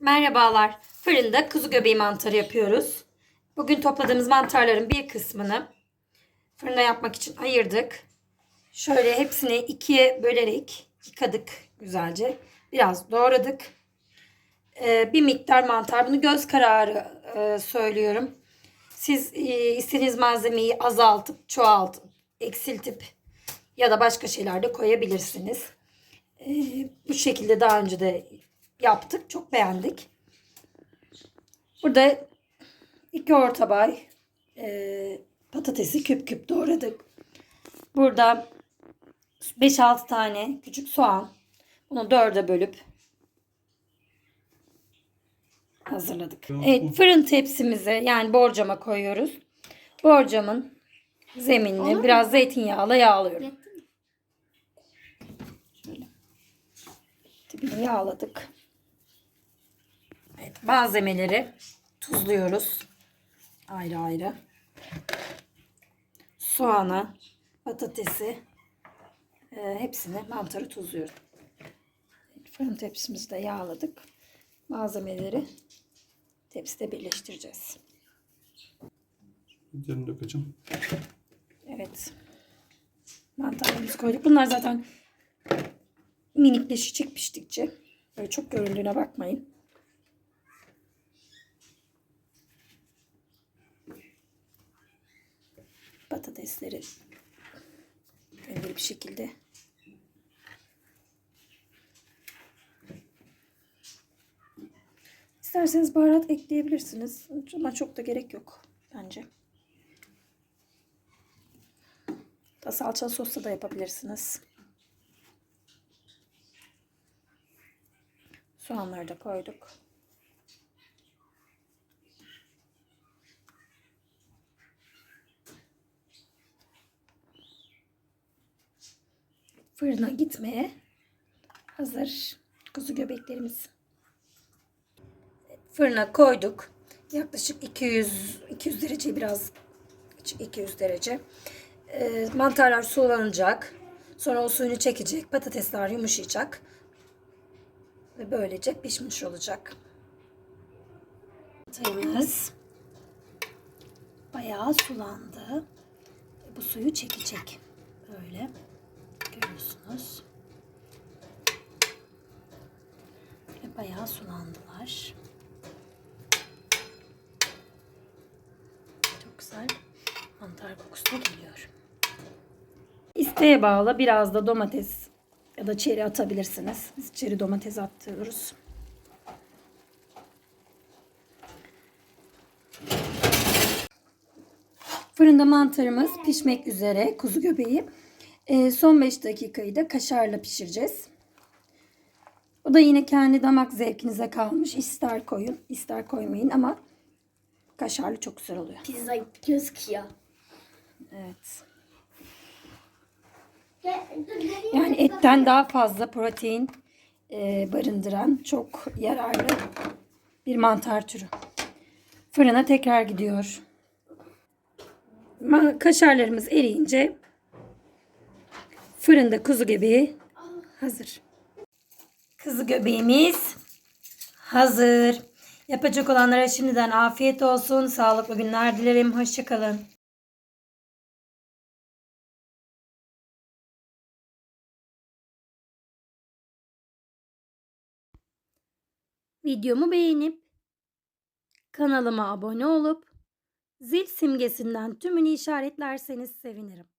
Merhabalar. Fırında kuzu göbeği mantarı yapıyoruz. Bugün topladığımız mantarların bir kısmını fırına yapmak için ayırdık. Şöyle hepsini ikiye bölerek yıkadık güzelce. Biraz doğradık. Ee, bir miktar mantar. Bunu göz kararı e, söylüyorum. Siz e, istediğiniz malzemeyi azaltıp, çoğaltıp, eksiltip ya da başka şeyler de koyabilirsiniz. Ee, bu şekilde daha önce de yaptık. Çok beğendik. Burada iki orta boy e, patatesi küp küp doğradık. Burada 5-6 tane küçük soğan. Bunu dörde bölüp hazırladık. Evet fırın tepsimize yani borcama koyuyoruz. Borcamın zeminini biraz zeytinyağla yağlıyorum. Şöyle. Dibini yağladık. Evet, malzemeleri tuzluyoruz. Ayrı ayrı. Soğanı, patatesi, e, hepsini mantarı tuzluyoruz. Fırın tepsimizi de yağladık. Malzemeleri tepside birleştireceğiz. Üzerine dökeceğim. Evet. Mantarlarımızı koyduk. Bunlar zaten minikleşecek piştikçe. Böyle çok göründüğüne bakmayın. Patatesleri dengeli bir şekilde İsterseniz baharat ekleyebilirsiniz. Ama çok da gerek yok bence. Da salçalı sosla da yapabilirsiniz. Soğanları da koyduk. Fırına gitmeye hazır kuzu göbeklerimiz. Fırına koyduk. Yaklaşık 200 200 derece biraz 200 derece. E, mantarlar sulanacak. Sonra o suyunu çekecek. Patatesler yumuşayacak. Ve böylece pişmiş olacak. Mantarımız bayağı sulandı. Bu suyu çekecek. Böyle görüyorsunuz. Ve bayağı sulandılar. Çok güzel mantar kokusu da geliyor. İsteğe bağlı biraz da domates ya da çeri atabilirsiniz. Biz çeri domates atıyoruz. Fırında mantarımız pişmek üzere. Kuzu göbeği. Ee, son 5 dakikayı da kaşarla pişireceğiz. O da yine kendi damak zevkinize kalmış. İster koyun, ister koymayın ama kaşarlı çok güzel oluyor. Pizza gözüküyor. Evet. Yani etten daha fazla protein e, barındıran çok yararlı bir mantar türü. Fırına tekrar gidiyor. Kaşarlarımız eriyince fırında kuzu göbeği hazır. Kuzu göbeğimiz hazır. Yapacak olanlara şimdiden afiyet olsun. Sağlıklı günler dilerim. Hoşçakalın. Videomu beğenip kanalıma abone olup zil simgesinden tümünü işaretlerseniz sevinirim.